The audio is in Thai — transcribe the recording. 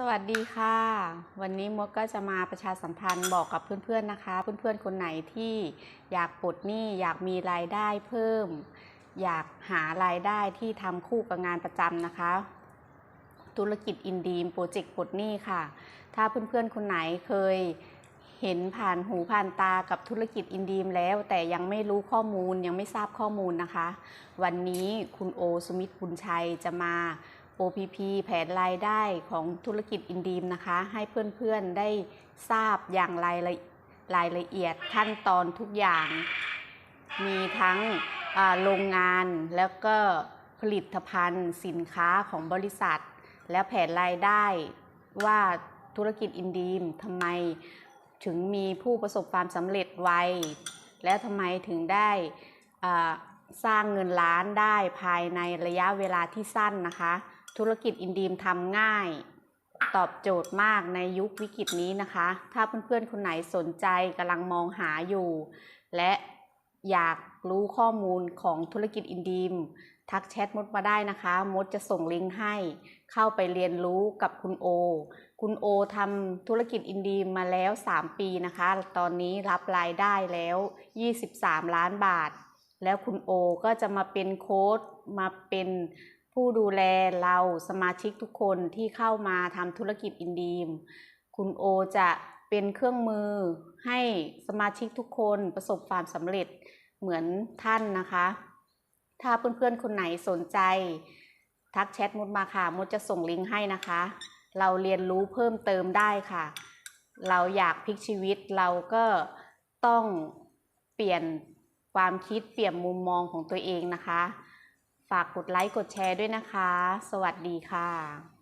สวัสดีค่ะ วันนี้มดก็จะมาประชาสัมพันธ์บอกกับเพื่อนๆนะคะ เพื่อนๆคนไหนที่อยากปลดหนี้อยากมีรายได้เพิ่ม อยากหารายได้ที่ทำคู่กับงานประจำนะคะ ธุรกิจอินดีมโปรเจกต์ปลดหนี้ค่ะ ถ้าเพื่อนๆคนไหนเคยเห็นผ่านหูผ่านตากับธุรกิจอินดีมแล้ว แต่ยังไม่รู้ข้อมูลยังไม่ทราบข้อมูลนะคะ วันนี้คุณโอสุมิตรบุญชัยจะมา OPP แผนรายได้ของธุรกิจอินดีมนะคะ ให้เพื่อนๆได้ทราบอย่างรายละรายละเอียดขั้นตอนทุกอย่าง มีทั้งโรงงานแล้วก็ผลิตภัณฑ์สินค้าของบริษัท และแผนรายได้ว่าธุรกิจอินดีมทำไมถึงมีผู้ประสบความสำเร็จไว และทำไมถึงได้สร้างเงินล้านได้ภายในระยะเวลาที่สั้นนะคะ ธุรกิจอินดีมทำง่าย ตอบโจทย์มากในยุควิกฤตนี้นะคะ ถ้าเพื่อนๆ คนไหนสนใจกำลังมองหาอยู่ และอยากรู้ข้อมูลของธุรกิจอินดีม ทักแชทมดมาได้นะคะ มดจะส่งลิงก์ให้ เข้าไปเรียนรู้กับคุณโอ คุณโอทำธุรกิจอินดีมมาแล้ว 3 ปีนะคะ ตอนนี้รับรายได้แล้ว 23 ล้านบาท แล้วคุณโอก็จะมาเป็นโค้ดมาเป็น ผู้ดูแลเราสมาชิกทุกคนที่เข้ามาทำธุรกิจอินดีม คุณโอจะเป็นเครื่องมือให้สมาชิกทุกคนประสบความสำเร็จเหมือนท่านนะคะ ถ้าเพื่อนๆคนไหนสนใจ ทักแชทมดมาค่ะมดจะส่งลิงก์ให้นะคะ เราเรียนรู้เพิ่มเติมได้ค่ะ เราอยากพลิกชีวิตเราก็ต้องเปลี่ยนความคิดเปลี่ยนมุมมองของตัวเองนะคะ ฝากกดไลค์กดแชร์ด้วยนะคะ สวัสดีค่ะ